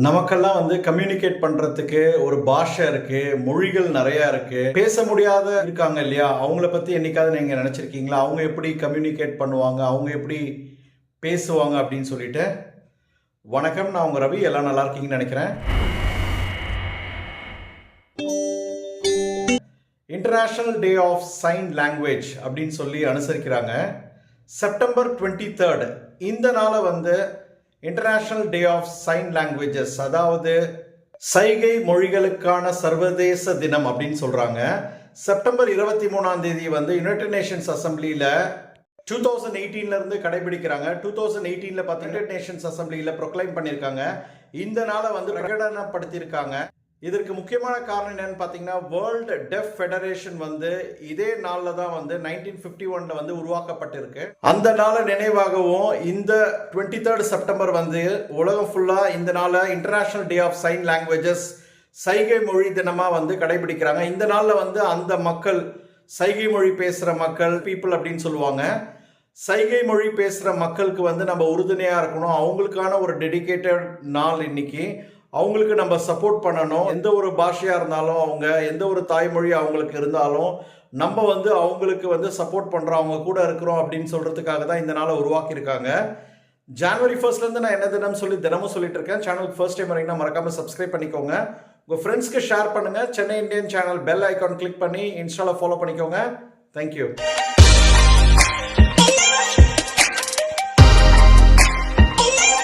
நமக்கெல்லாம் வந்து கம்யூனிகேட் பண்றதுக்கு ஒரு பாஷை இருக்கு மொழிகள் நிறைய இருக்கு. பேச முடியாத இருக்காங்க இல்லையா? அவங்கள பத்தி என்னைக்காவது நீங்க நினைச்சிருக்கீங்களா? அவங்க எப்படி கம்யூனிகேட் பண்ணுவாங்க? அவங்க எப்படி பேசுவாங்க அப்படின்னு சொல்லிட்டு. வணக்கம் நான் உங்க ரவி. எல்லாம் நல்லா இருக்கீங்கன்னு நினைக்கிறேன். International day of sign language அப்படின்னு சொல்லி அனுசரிக்கிறாங்க. செப்டம்பர் டுவெண்ட்டி தேர்ட் இந்த நாளை வந்து international day of sign languages அதாவது சைகை மொழிகளுக்கான சர்வதேச தினம் அப்படின்னு சொல்கிறாங்க செப்டம்பர் இருபத்தி மூணாம் தேதி வந்து யுனைடெட் நேஷன்ஸ் அசம்பிளியில் டூ தௌசண்ட் எயிட்டீன்லேருந்து கடைபிடிக்கிறாங்க. டூ தௌசண்ட் எயிட்டீனில் பார்த்தீங்கன்னா யுனைடெட் நேஷன்ஸ் அசம்பிளியில் ப்ரொக்ளைம் பண்ணியிருக்காங்க. இந்த நாளை வந்து பிரகடனப்படுத்தியிருக்காங்க. இதற்கு முக்கியமான காரணம் என்னன்னு பார்த்தீங்கன்னா வேர்ல்டு டெஃப் ஃபெடரேஷன் வந்து இதே நாளில் தான் வந்து நைன்டீன் ஃபிஃப்டி ஒன்ல வந்து உருவாக்கப்பட்டிருக்கு. அந்த நாளை நினைவாகவும் இந்த டுவெண்ட்டி தேர்ட் செப்டம்பர் வந்து உலகம் ஃபுல்லாக இந்த நாளை international day of sign languages சைகை மொழி தினமாக வந்து கடைபிடிக்கிறாங்க. இந்த நாளில் வந்து அந்த மக்கள் சைகை மொழி பேசுகிற மக்கள் பீப்புள் அப்படின்னு சொல்லுவாங்க. சைகை மொழி பேசுகிற மக்களுக்கு வந்து நம்ம உறுதுணையாக இருக்கணும். அவங்களுக்கான ஒரு டெடிகேட்டட் நாள் இன்னைக்கு. அவங்களுக்கு நம்ம சப்போர்ட் பண்ணணும். எந்த ஒரு பாஷையாக இருந்தாலும் அவங்க எந்த ஒரு தாய்மொழி அவங்களுக்கு இருந்தாலும் நம்ம வந்து அவங்களுக்கு வந்து சப்போர்ட் பண்ணுறோம் அவங்க கூட இருக்கிறோம் அப்படின்னு சொல்கிறதுக்காக தான் இந்த நாளை உருவாக்கியிருக்காங்க. ஜான்வரி ஃபர்ஸ்ட்லேருந்து நான் என்ன தினம் சொல்லி தினமும் சொல்லிட்டு இருக்கேன். சேனலுக்கு ஃபர்ஸ்ட் டைம் வரீங்கன்னா மறக்காமல் சப்ஸ்கிரைப் பண்ணிக்கோங்க. உங்கள் ஃப்ரெண்ட்ஸ்க்கு ஷேர் பண்ணுங்கள் Chennai Indian channel bell icon click பண்ணி இன்ஸ்டாவில் ஃபாலோ பண்ணிக்கோங்க. தேங்க்யூ